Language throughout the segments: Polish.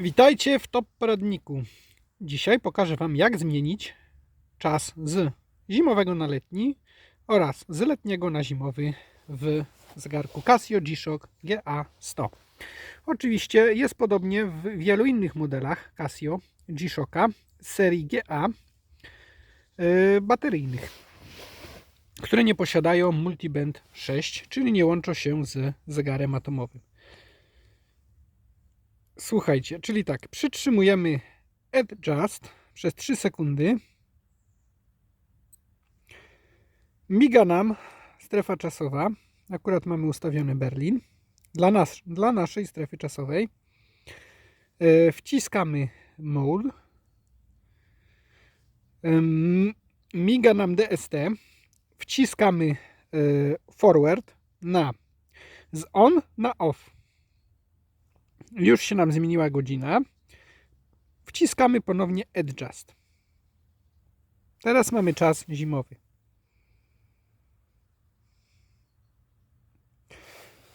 Witajcie w Top Poradniku. Dzisiaj pokażę Wam, jak zmienić czas z zimowego na letni oraz z letniego na zimowy w zegarku Casio G-Shock GA100. Oczywiście jest podobnie w wielu innych modelach Casio G-Shocka serii GA yy, bateryjnych, które nie posiadają multiband 6, czyli nie łączą się z zegarem atomowym. Słuchajcie, czyli tak, przytrzymujemy Adjust przez 3 sekundy. Miga nam strefa czasowa. Akurat mamy ustawiony Berlin. Dla, nas, dla naszej strefy czasowej. E, wciskamy Mode. Miga nam DST. Wciskamy e, Forward na z on na off. Już się nam zmieniła godzina. Wciskamy ponownie Adjust. Teraz mamy czas zimowy.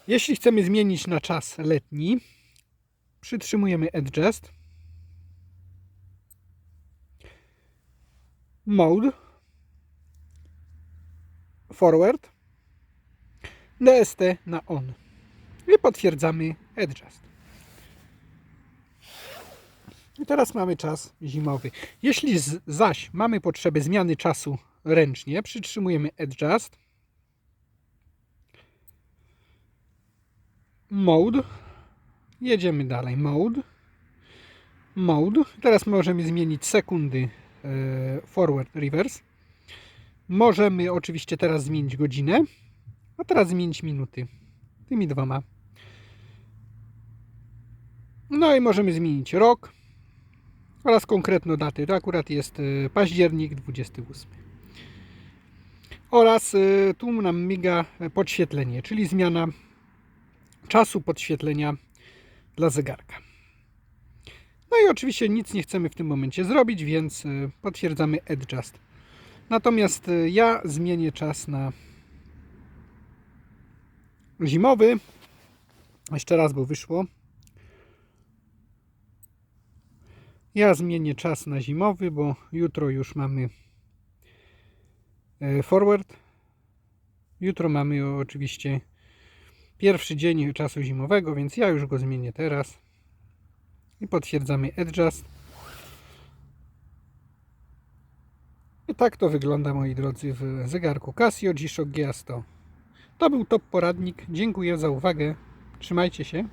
Jeśli chcemy zmienić na czas letni, przytrzymujemy Adjust. Mode. Forward. DST na on. I potwierdzamy Adjust. I teraz mamy czas zimowy. Jeśli z, zaś mamy potrzebę zmiany czasu ręcznie, przytrzymujemy Adjust. Mode. Jedziemy dalej. Mode. Mode. Teraz możemy zmienić sekundy e, forward, reverse. Możemy oczywiście teraz zmienić godzinę, a teraz zmienić minuty. Tymi dwoma. No i możemy zmienić rok oraz konkretną datę. To akurat jest e, październik 28. Oraz e, tu nam miga podświetlenie, czyli zmiana czasu podświetlenia dla zegarka. No i oczywiście nic nie chcemy w tym momencie zrobić, więc e, potwierdzamy Adjust. Natomiast ja zmienię czas na zimowy. Jeszcze raz, bo wyszło. Ja zmienię czas na zimowy, bo jutro już mamy e, forward. Jutro mamy oczywiście pierwszy dzień czasu zimowego, więc ja już go zmienię teraz. I potwierdzamy Adjust. I tak to wygląda, moi drodzy, w zegarku Casio G-Shock GA100. To był top poradnik. Dziękuję za uwagę. Trzymajcie się.